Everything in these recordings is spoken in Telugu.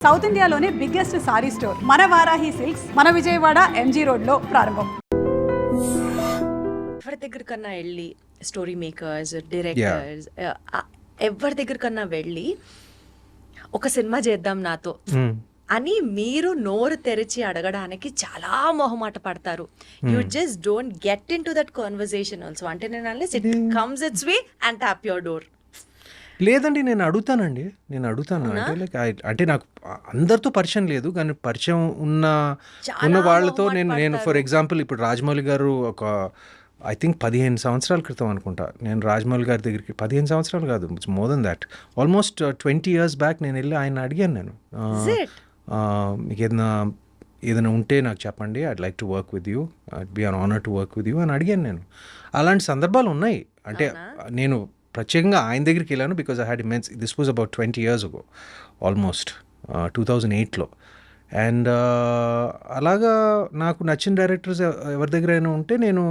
సౌత్ ఇండియాలోనే బిగ్గెస్ట్ సారీ స్టోర్ మన వారాహి సిల్క్స్ మన విజయవాడ ఎంజీ రోడ్లో ప్రారంభం. ఎవరి దగ్గర కన్నా వెళ్ళి స్టోరీ మేకర్స్ డైరెక్టర్స్ ఎవరి దగ్గర కన్నా వెళ్ళి ఒక సినిమా చేద్దాం నాతో అని మీరు నోరు తెరిచి అడగడానికి చాలా మొహమాట పడతారు. You just don't get in to that conversation also అంటే నేను it comes its way and tap your door లేదండి నేను అడుగుతానండి. నేను అడుగుతాను. అంటే లైక్ అంటే నాకు అందరితో పరిచయం లేదు కానీ పరిచయం ఉన్న ఉన్న వాళ్ళతో నేను నేను ఫర్ ఎగ్జాంపుల్ ఇప్పుడు రాజమౌళి గారు ఒక ఐ థింక్ పదిహేను సంవత్సరాల క్రితం అనుకుంటా. నేను రాజమౌళి గారి దగ్గరికి పదిహేను సంవత్సరాలు కాదు more than that. Almost twenty years back నేను వెళ్ళి ఆయన అడిగాను నేను. మీకు ఏదైనా ఏదైనా ఉంటే నాకు చెప్పండి I'd like to work with you it'd be an honour to work with you అని అడిగాను నేను. అలాంటి సందర్భాలు ఉన్నాయి. అంటే నేను ప్రత్యేకంగా ఆయన దగ్గరికి వెళ్ళాను because I had immense this was about twenty years ago almost two thousand ఎయిట్లో అండ్ అలాగా నాకు నచ్చిన డైరెక్టర్స్ ఎవరి దగ్గర అయినా ఉంటే నేను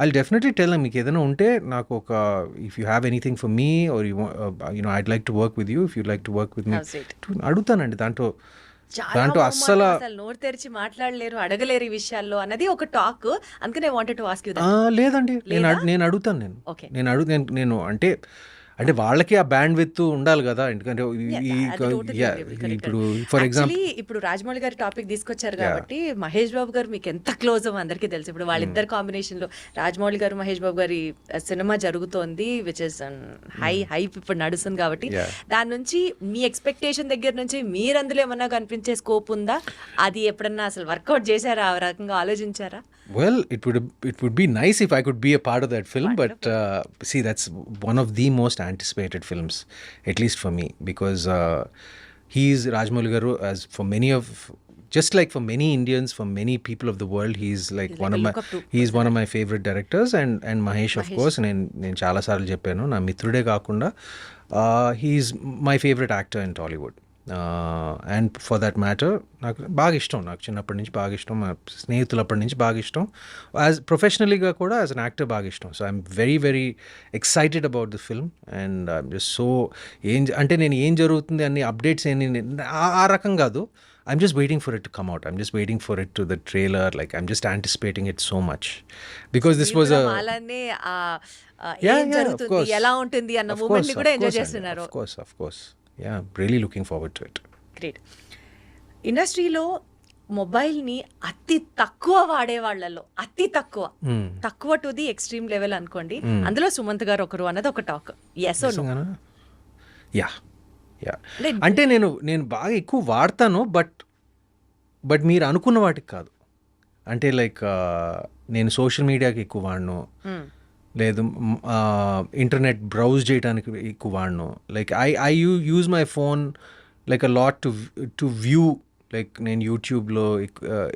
ఐ డెఫినెట్లీ టెల్ మీకు ఏదైనా ఉంటే నాకు ఒక if you have anything for me or you you know I'd like to work with you if you like to work with me. అడుగుతానండి దాంట్లో దాంట్లో అస్సలు అసలు నోరు తెరిచి మాట్లాడలేరు అడగలేరు ఈ విషయాల్లో అన్నది ఒక టాక్. అందుకనే వాంటెడ్ టు ఆస్క్ యూ లేదండి. నేను నేను అడుగుతాను నేను. నేను అడుగు నేను అంటే అంటే వాళ్ళకి ఆ బ్యాండ్ విత్ ఉండాలి కదా. ఎందుకంటే ఇప్పుడు ఫర్ ఎగ్జాంపుల్ ఇప్పుడు రాజమౌళి గారి టాపిక్ తీసుకొచ్చారు కాబట్టి మహేష్ బాబు గారు మీకు ఎంత క్లోజ్ అందరికీ తెలుసు. ఇప్పుడు వాళ్ళిద్దరు కాంబినేషన్లో రాజమౌళి గారు మహేష్ బాబు గారి సినిమా జరుగుతోంది విచ్ ఇస్ హై హైప్ ఇప్పుడు నడుస్తుంది కాబట్టి. దాని నుంచి మీ ఎక్స్పెక్టేషన్ దగ్గర నుంచి మీరు అందులో ఏమన్నా కనిపించే స్కోప్ ఉందా? అది ఎప్పుడన్నా అసలు వర్కౌట్ చేశారా? ఆ రకంగా ఆలోచించారా? Well, it would it would be nice if I could be a part of that film, but uh, see, that's one of the most anticipated films, at least for me, because uh, he's Rajmouli Garu, as for many of just like for many Indians, for many people of the world, he's like He's one like of a my look up to he's one of my favorite directors, and and Mahesh, of course, నేను నేను చాలాసార్లు చెప్పాను నా మిత్రుడే కాకుండా he's my favourite actor in Tollywood and for that matter నాకు బాగా ఇష్టం నాకు చిన్నప్పటి నుంచి బాగా ఇష్టం మా స్నేహితులప్పటి నుంచి బాగా ఇష్టం. యాజ్ ప్రొఫెషనలీగా కూడా యాజ్ అన్ యాక్టర్ బాగా ఇష్టం. So I'm very very excited about the film and I'm just so ఏం అంటే నేను ఏం జరుగుతుంది అన్ని అప్డేట్స్ ఏంటి ఆ- రకం కాదు. I'm just waiting for it to come out I'm just waiting for it to the trailer like I'm just anticipating it so much because this was అలానే ఎలా ఉంటుంది అన్న కూడా ఎంజాయ్ చేస్తున్నారు. Of course, of course. Yeah, really looking forward to it. Great ఇండస్ట్రీలో మొబైల్ని అతి తక్కువ వాడే వాళ్ళలో అతి తక్కువ తక్కువ టు ది ఎక్స్ట్రీమ్ లెవెల్ అనుకోండి అందులో సుమంత్ గారు ఒకరు అన్నది ఒక టాక్. ఎస్? యా యా అంటే నేను నేను బాగా ఎక్కువ వాడతాను బట్ బట్ మీరు అనుకున్న వాటికి కాదు. అంటే లైక్ నేను సోషల్ మీడియాకి ఎక్కువ వాడను. లేదు ఇంటర్నెట్ బ్రౌజ్ చేయడానికి ఎక్కువ వాడను. Like I I you use my phone like a lot to to view like నేను యూట్యూబ్లో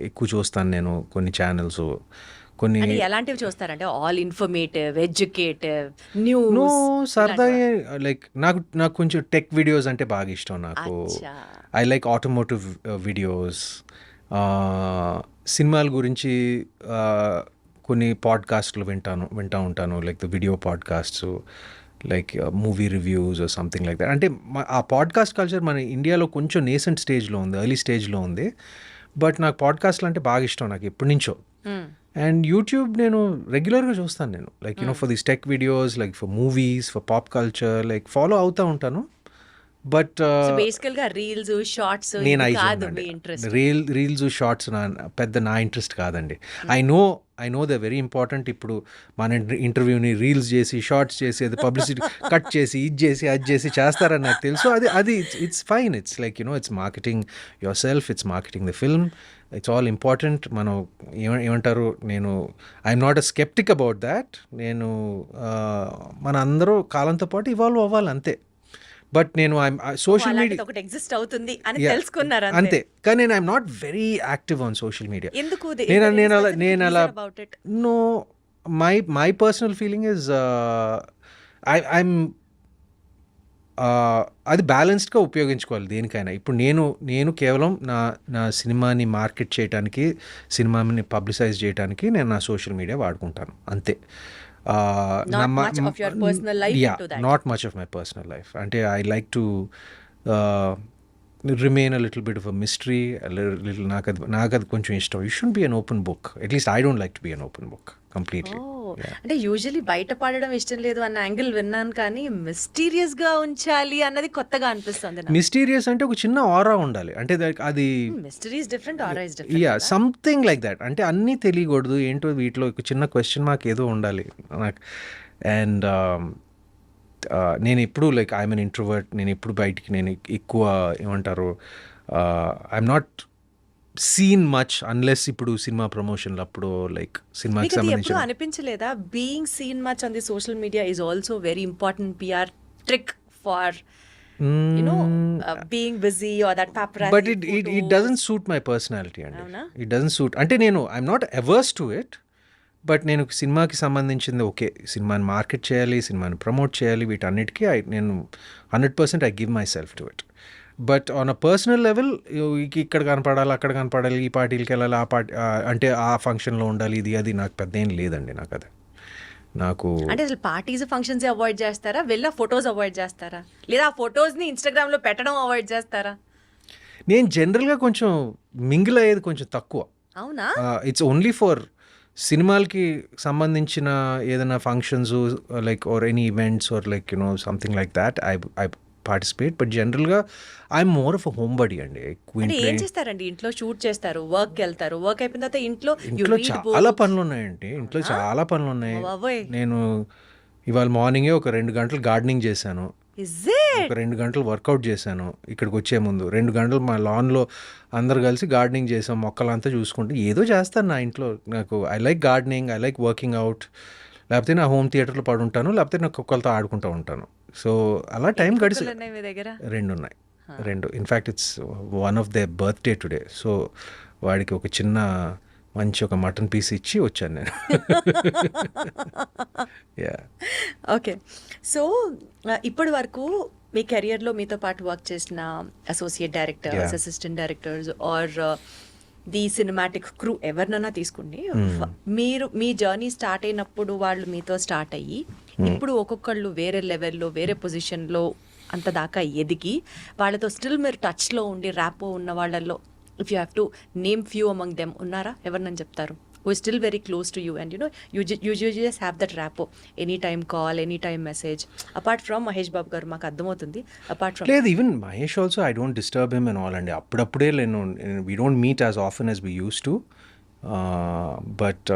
ఎక్కువ చూస్తాను నేను కొన్ని ఛానల్స్ కొన్ని ఎలాంటివి చూస్తారంటే all informative educative no news సరదా లైక్ నాకు నాకు కొంచెం టెక్ వీడియోస్ అంటే బాగా ఇష్టం నాకు. ఐ లైక్ ఆటోమోటివ్ వీడియోస్ సినిమాల గురించి కొన్ని పాడ్కాస్ట్లు వింటాను వింటూ ఉంటాను. Like the video podcasts like movie reviews something like that అంటే ఆ పాడ్కాస్ట్ కల్చర్ మన ఇండియాలో కొంచెం నేసెంట్ స్టేజ్లో ఉంది ఎర్లీ స్టేజ్లో ఉంది. బట్ నాకు పాడ్కాస్ట్లు అంటే బాగా ఇష్టం నాకు ఎప్పటి నుంచో. అండ్ యూట్యూబ్ నేను రెగ్యులర్గా చూస్తాను నేను. Like you know for this tech videos like for movies for pop culture like follow అవుతూ ఉంటాను. బట్ రీల్స్ షార్ట్స్ నేను రీల్ రీల్స్ షార్ట్స్ నా పెద్ద నా ఇంట్రెస్ట్ కాదండి. I know I know the very important ఇప్పుడు మన ఇంటర్వ్యూని రీల్స్ చేసి షార్ట్స్ చేసి అది పబ్లిసిటీ కట్ చేసి ఇది చేసి అది చేసి చేస్తారని నాకు తెలుసు. అది అది it's fine it's like you know it's marketing yourself it's marketing the film it's all important మనం ఏమ ఏమంటారు? నేను I'm not a skeptic about that నేను ఆ, మన అందరూ కాలంతో పాటు ఇవాల్వ్ అవ్వాలి అంతే. బట్ నేను సోషల్ మీడియా ఒకటి ఎగ్జిస్ట్ అవుతుంది అని. తెలుసుకున్నారు అంతే. కానీ నేను I'm not very active on social media ఎందుకు నేను నేను అలా నేను అలా no my my personal feeling is I I'm అది బ్యాలెన్స్డ్గా ఉపయోగించుకోవాలి దేనికైనా. ఇప్పుడు నేను నేను కేవలం నా నా సినిమాని మార్కెట్ చేయడానికి సినిమాని పబ్లిసైజ్ చేయడానికి నేను నా సోషల్ మీడియా వాడుకుంటాను. అంతే. uh, not much of your personal life yeah, into that. Not much of my personal life. And I like to uh, remain a little bit of a mystery. A little, little nakad, nakad You shouldn't be an open book. At least I don't like to be an open book. Completely అంటే యూజువలీ బయట పాడడం ఇష్టం లేదు అన్న యాంగిల్ విన్నాను కానీ మిస్టీరియస్గా ఉంచాలి అన్నది కొత్తగా అనిపిస్తుంది మిస్టీరియస్ అంటే ఒక చిన్న ఆరా ఉండాలి. అంటే అది mysteries different or is yeah different something like that అంటే అన్నీ తెలియకూడదు ఏంటో వీటిలో ఒక చిన్న క్వశ్చన్ మార్క్ ఏదో ఉండాలి నాకు. అండ్ నేను ఎప్పుడు లైక్ ఐఎమ్ అన్ ఇంట్రోవర్ట్ నేను ఎప్పుడు బయటికి నేను ఎక్కువ ఏమంటారు I'm not seen much unless ఇప్పుడు సినిమా ప్రమోషన్లు అప్పుడు లైక్ అది ఎప్పుడు అనిపించలేదా? Being seen much on the social media is also very important PR trick for you know uh, being busy or that paparazzi అండి? ఇట్ డజంట్ సూట్ అంటే నేను I'm not averse to it but నేను సినిమాకి సంబంధించింది ఓకే సినిమాని మార్కెట్ చేయాలి సినిమాని ప్రమోట్ చేయాలి వీటన్నిటికీ I- నేను hundred percent I give myself to it but on a personal level ఇక్కడ కనపడాలి అక్కడ కనపడాలి ఈ పార్టీలకి వెళ్ళాలి ఆ పార్టీ అంటే ఆ ఫంక్షన్లో ఉండాలి ఇది అది నాకు పెద్ద ఏం లేదండి నాకు అది. నాకు అంటే అసలు పార్టీస్ ఫంక్షన్స్ అవాయిడ్ చేస్తారా? వెళ్ళా ఫొటోస్ అవాయిడ్ చేస్తారా? లేదా ఆ ఫొటోస్ని ఇన్స్టాగ్రామ్లో పెట్టడం అవాయిడ్ చేస్తారా? నేను జనరల్గా కొంచెం మింగిల్ అయ్యేది కొంచెం తక్కువ. అవునా? ఇట్స్ ఓన్లీ ఫర్ సినిమాలకి సంబంధించిన ఏదైనా functions like or any events or like you know something like that I I participate but జనరల్గా I'm more of homebody అండి. ఏం చేస్తారండి? ఇంట్లో షూట్ చేస్తారు వర్క్ వెళ్తారు. వర్క్ అయిపోయిన తర్వాత ఇంట్లో ఇంట్లో చాలా. పనులు ఉన్నాయండి ఇంట్లో చాలా పనులు ఉన్నాయి. నేను ఇవాళ మార్నింగే ఒక రెండు గంటలు గార్డెనింగ్ చేశాను? ఒక రెండు గంటలు వర్కౌట్ చేశాను ఇక్కడికి వచ్చే ముందు. రెండు గంటలు మా లాన్లో అందరు కలిసి గార్డెనింగ్ చేసాం. మొక్కలంతా చూసుకుంటూ ఏదో చేస్తాను నా ఇంట్లో. నాకు I like gardening I like working out లేకపోతే నా హోమ్ థియేటర్లో పడుంటాను లేకపోతే నా కుక్కలతో ఆడుకుంటూ ఉంటాను. సో అలా టైం గడిచి రెండు ఉన్నాయి రెండు. In fact it's one of the birthday today so వాడికి ఒక చిన్న మంచి ఒక మటన్ పీస్ ఇచ్చి వచ్చాను నేను. యా ఓకే సో ఇప్పటి వరకు మీ కెరియర్లో మీతో పాటు వర్క్ చేసిన associate directors. Assistant directors or the cinematic crew ఎవరినైనా తీసుకోండి. మీరు మీ జర్నీ స్టార్ట్ అయినప్పుడు వాళ్ళు మీతో స్టార్ట్ అయ్యి Hmm. ఇప్పుడు ఒక్కొక్కళ్ళు వేరే లెవెల్లో వేరే పొజిషన్లో అంత దాకా ఎదిగి వాళ్ళతో స్టిల్ మీరు టచ్లో ఉండి ర్యాపో ఉన్న వాళ్ళల్లో if you have to name few among them ఉన్నారా ఎవరినని చెప్తారు who still very close to you and you know you you just have that rapport any time call any time message apart from Mahesh Babu garu మాకు అర్థమవుతుంది. అపార్ట్ ఫ్రమ్ లేదు even Mahesh also I don't disturb him and all అండి అప్పుడప్పుడే నేను we don't meet as often as we used to but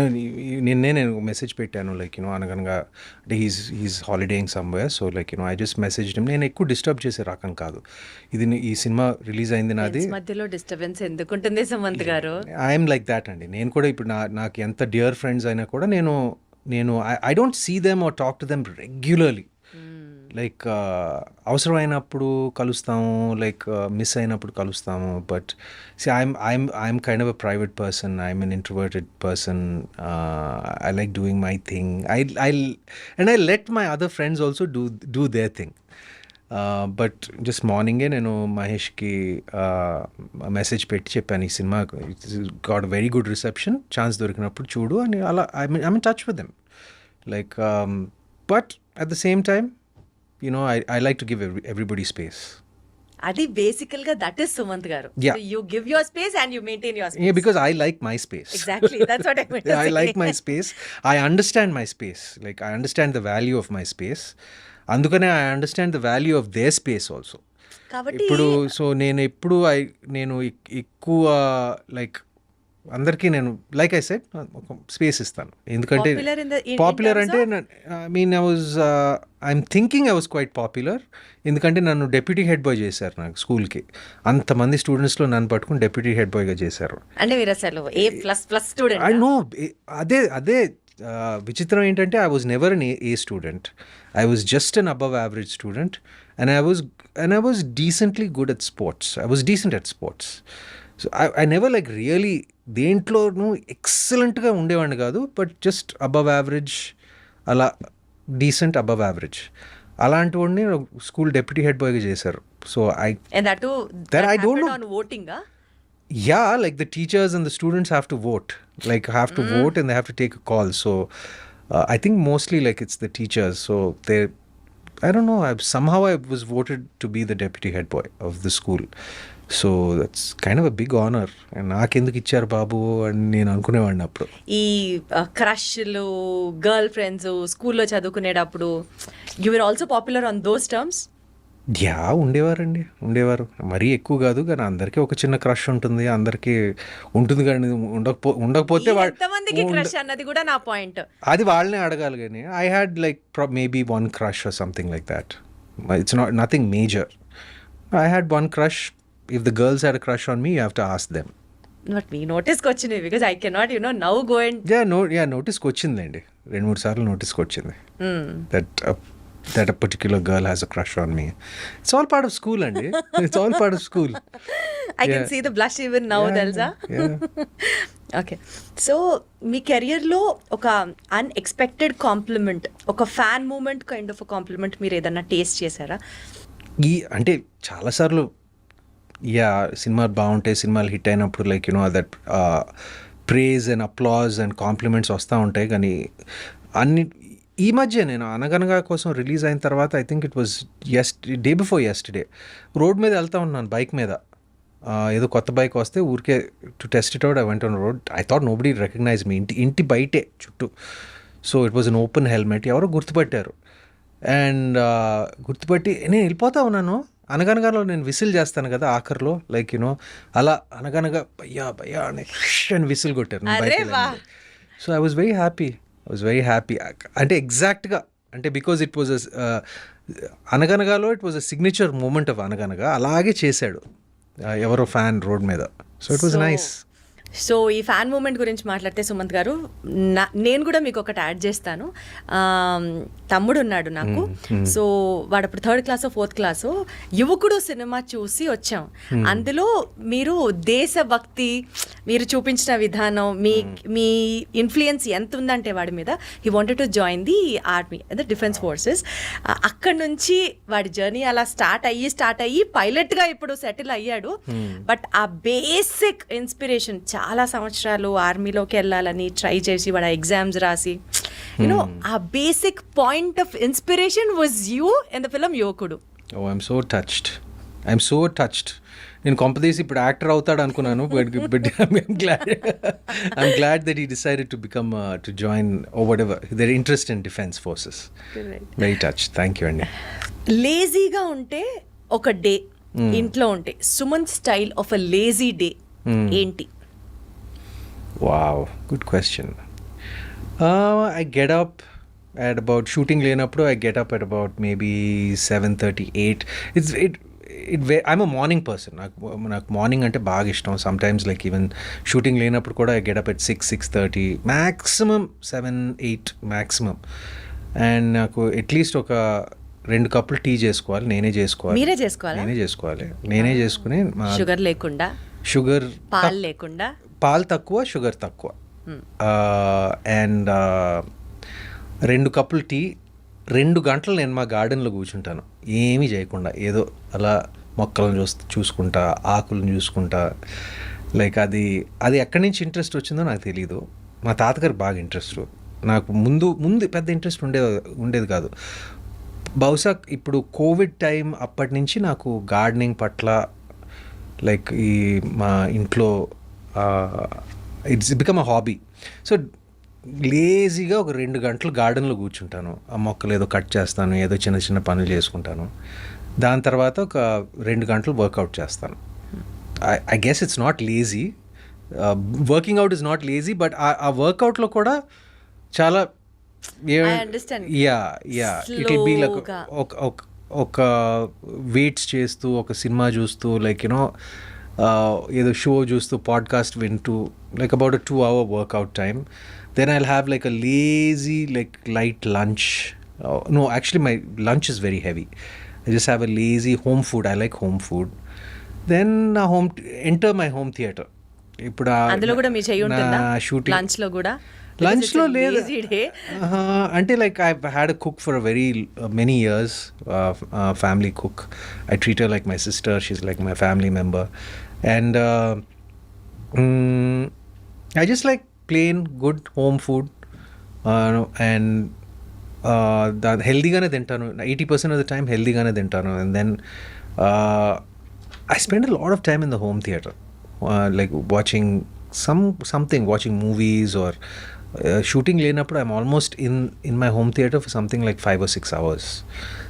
నిన్నే నేను మెసేజ్ పెట్టాను లైక్ యూనో అనగనగా అంటే he's he's holidaying somewhere so like you know I just message నేను ఎక్కువ డిస్టర్బ్ చేసే రకం కాదు. ఇది ఈ సినిమా రిలీజ్ అయింది నాది. మధ్యలో డిస్టర్బెన్స్ ఎందుకుంటుంది సుమంత్ గారు? ఐఎమ్ లైక్ దాట్ అండి. నేను కూడా ఇప్పుడు నా నాకు ఎంత డియర్ ఫ్రెండ్స్ అయినా కూడా నేను నేను I don't see them or talk to them regularly like అవసరమైనప్పుడు కలుస్తాము లైక్ మిస్ అయినప్పుడు కలుస్తాము but see I'm I'm I'm kind of a private person I'm an introverted person I like doing my thing I I and I let my other friends also do do their thing but just మార్నింగే నేను మహేష్కి మెసేజ్ పెట్టి చెప్పాను ఈ cinema. Got very good reception chance దొరికినప్పుడు చూడు అని అలా I mean I mean touch with them like but at the same time you know I I like to give every everybody space అది బేసికల్గా that is Sumanth garu. You give your space and you maintain your Yeah, space because I like my space. Exactly that's what I mean I like my space. I understand my space. Like I understand the value of my space. అందుకనే I understand the value of their space also కాబట్టి ఇప్పుడు సో నేను ఎప్పుడు ఐ నేను ఎక్- ఎక్కువ లైక్ అందరికీ నేను లైక్ ఐ సెట్ ఒక స్పేస్ ఇస్తాను. ఎందుకంటే పాపులర్ అంటే I mean I was I'm thinking I was quite popular ఎందుకంటే నన్ను డెప్యూటీ హెడ్ బాయ్ చేశారు నాకు స్కూల్కి అంతమంది స్టూడెంట్స్లో నన్ను పట్టుకుని డెప్యూటీ హెడ్ బాయ్గా చేశారు. అంటే మీరు అసలు A plus plus I student no అదే అదే ఆ, విచిత్రం ఏంటంటే I was never an A student I was just an above average student and I was and I was decently good at sports I was decent at sports so I I never like really దేంట్లోనూ ఎక్సలెంట్గా ఉండేవాడిని కాదు బట్ జస్ట్ అబవ్ యావరేజ్ అలా డీసెంట్ అబవ్ యావరేజ్. అలాంటి వాడిని స్కూల్ డెప్యూటీ హెడ్ బాయ్గా చేశారు. So I voting yeah like the teachers and the students have to vote like have to vote and have to take call so I think mostly like it's the teachers so they I don't know I some I was voted to be the deputy head boy of the school so that's kind of a big honour and నాకెందుకు ఇచ్చారు బాబు అని నేను అనుకునేవాడిని అప్పుడు. ఈ క్రష్లు గర్ల్ ఫ్రెండ్స్ స్కూల్లో చదువుకునేటప్పుడు you are also popular on those terms yeah ఉండేవారండి. ఉండేవారు. మరీ ఎక్కువ కాదు కానీ అందరికీ ఒక చిన్న క్రష్ ఉంటుంది. అందరికీ ఉంటుంది కానీ ఉండకపో ఉండకపోతే క్రష్ అన్నది కూడా నా పాయింట్. అది వాళ్ళనే అడగాలి కానీ I had like maybe one crush or something like that it's not nothing major I had one crush if the girls had crush on me have to ask them but me నోటీస్కి వచ్చినాయి because I cannot you know now go and yeah no yeah నోటీస్కి వచ్చిందండి రెండు మూడు సార్లు నోటీస్కి వచ్చింది. That that a particular girl has a crush on me it's all part of school అండి it's all part of school I can see the blush even now తెలుసా. ఓకే సో మీ కెరియర్లో ఒక అన్ఎక్స్పెక్టెడ్ కాంప్లిమెంట్ ఒక fan moment kind of compliment మీరు ఏదన్నా టేస్ట్ చేశారా? ఈ అంటే చాలాసార్లు యా సినిమాలు బాగుంటాయి సినిమాలు హిట్ అయినప్పుడు like you know that praise and applause and compliments వస్తూ ఉంటాయి. కానీ అన్ని ఈ మధ్య నేను అనగనగా కోసం రిలీజ్ అయిన తర్వాత I think it was ఎస్ట్ day before yesterday road మీద వెళ్తా ఉన్నాను బైక్ మీద. ఏదో కొత్త బైక్ వస్తే ఊరికే to test it out I went road I thought nobody recognise me ఇంటి ఇంటి బయటే చుట్టూ. So it was an open helmet ఎవరో గుర్తుపట్టారు. అండ్ uh, గుర్తుపట్టి నేను వెళ్ళిపోతా ఉన్నాను. అనగనగాలో నేను విసిల్ చేస్తాను కదా ఆఖరిలో లైక్ యూనో అలా అనగనగా భయ్యా భయ్యా అని అని విసిల్ కొట్టారు. So I was very happy I was very happy అంటే ఎగ్జాక్ట్గా అంటే because it was అనగనగాలో it was a signature moment of Anaganaga అలాగే చేశాడు. Uh, ఎవరో ఫ్యాన్ రోడ్ మీద. So it was nice so ఈ ఫ్యాన్ మూమెంట్ గురించి మాట్లాడితే సుమంత్ గారు నా నేను కూడా మీకు ఒకటి యాడ్ చేస్తాను. తమ్ముడు ఉన్నాడు నాకు. సో వాడు అప్పుడు third class fourth class Yuvakudu cinema చూసి వచ్చాం. అందులో మీరు దేశభక్తి మీరు చూపించిన విధానం మీ మీ ఇన్ఫ్లుయెన్స్ ఎంత ఉందంటే వాడి మీద he wanted to join the army the defence forces అక్కడ నుంచి వాడి జర్నీ అలా స్టార్ట్ అయ్యి స్టార్ట్ అయ్యి పైలట్గా ఇప్పుడు సెటిల్ అయ్యాడు. బట్ ఆ బేసిక్ ఇన్స్పిరేషన్ చాలా సంవత్సరాలు ఆర్మీలోకి వెళ్ళాలని ట్రై చేసి వాడు ఎగ్జామ్స్ రాసి. యూనో ఆ basic point of inspiration was you in the film Yuvakudu oh I'm so touched I'm so touched నేను కొంపదీసి ఇప్పుడు యాక్టర్ అవుతాడు అనుకున్నాను. But but I'm glad that he decided to become to join oh whatever their interest in defence forces very touch thank you అండి లేజీగా ఉంటే ఒక డే ఇంట్లో ఉంటే. Sumanth style of a lazy day ఏంటి? Wow good question I get up at about shooting లేనప్పుడు I get up at about maybe seven thirty eight it's it it way I'm a morning person నాకు నాకు మార్నింగ్ అంటే బాగా ఇష్టం sometimes like even shooting లేనప్పుడు కూడా I get up at six six thirty maximum seven eight maximum and నాకు అట్లీస్ట్ ఒక రెండు కప్పులు టీ చేసుకోవాలి నేనే చేసుకోవాలి? నేనే చేసుకోవాలి నేనే చేసుకుని షుగర్ లేకుండా షుగర్ పాలు లేకుండా? పాలు తక్కువ షుగర్ తక్కువ. అండ్ రెండు కప్పులు టీ రెండు గంటలు నేను మా గార్డెన్లో కూర్చుంటాను. ఏమీ చేయకుండా ఏదో అలా మొక్కలను చూస్ చూసుకుంటా ఆకులను చూసుకుంటా. లైక్ అది అది ఎక్కడి నుంచి ఇంట్రెస్ట్ వచ్చిందో నాకు తెలియదు మా తాతగారు బాగా ఇంట్రెస్ట్. నాకు ముందు ముందు పెద్ద ఇంట్రెస్ట్ ఉండే ఉండేది కాదు. బహుశా ఇప్పుడు కోవిడ్ టైం అప్పటి నుంచి నాకు గార్డెనింగ్ పట్ల లైక్ ఈ మా ఇంట్లో it's become a hobby so లేజీగా ఒక రెండు గంటలు గార్డెన్లో కూర్చుంటాను. ఆ మొక్కలు ఏదో కట్ చేస్తాను ఏదో చిన్న చిన్న పనులు చేసుకుంటాను. దాని తర్వాత ఒక రెండు గంటలు వర్కౌట్ చేస్తాను. I guess it's not lazy working out is not lazy but ఆ వర్కౌట్లో కూడా చాలా. Yeah yeah it be like. ఒక ఒక వెయిట్స్ చేస్తూ ఒక సినిమా చూస్తూ లైక్ యూనో ఏదో షో చూస్తూ పాడ్కాస్ట్ వింటూ like about two hour workout time then I have like a lazy like light lunch no actually my lunch is very heavy I just have a lazy home food I like home food then నా home enter my home theatre ఇప్పుడు ఆ- అందులో కూడా మీ చెయ్యి ఉంటుందా? నా షూటింగ్ లంచ్లో కూడా? లంచ్లో లేదు Lazy day. ఆహా, అంటే like I had a cook for very many years family cook I treat like my sister she's like my family member and I just like plain good home food and దాని హెల్దీగానే తింటాను eighty percent of the time హెల్దీగానే తింటాను and then I spend lot of time in the home theatre like watching some something watching movies or shooting లేనప్పుడు I'm almost in in my home theatre for something like five or six hours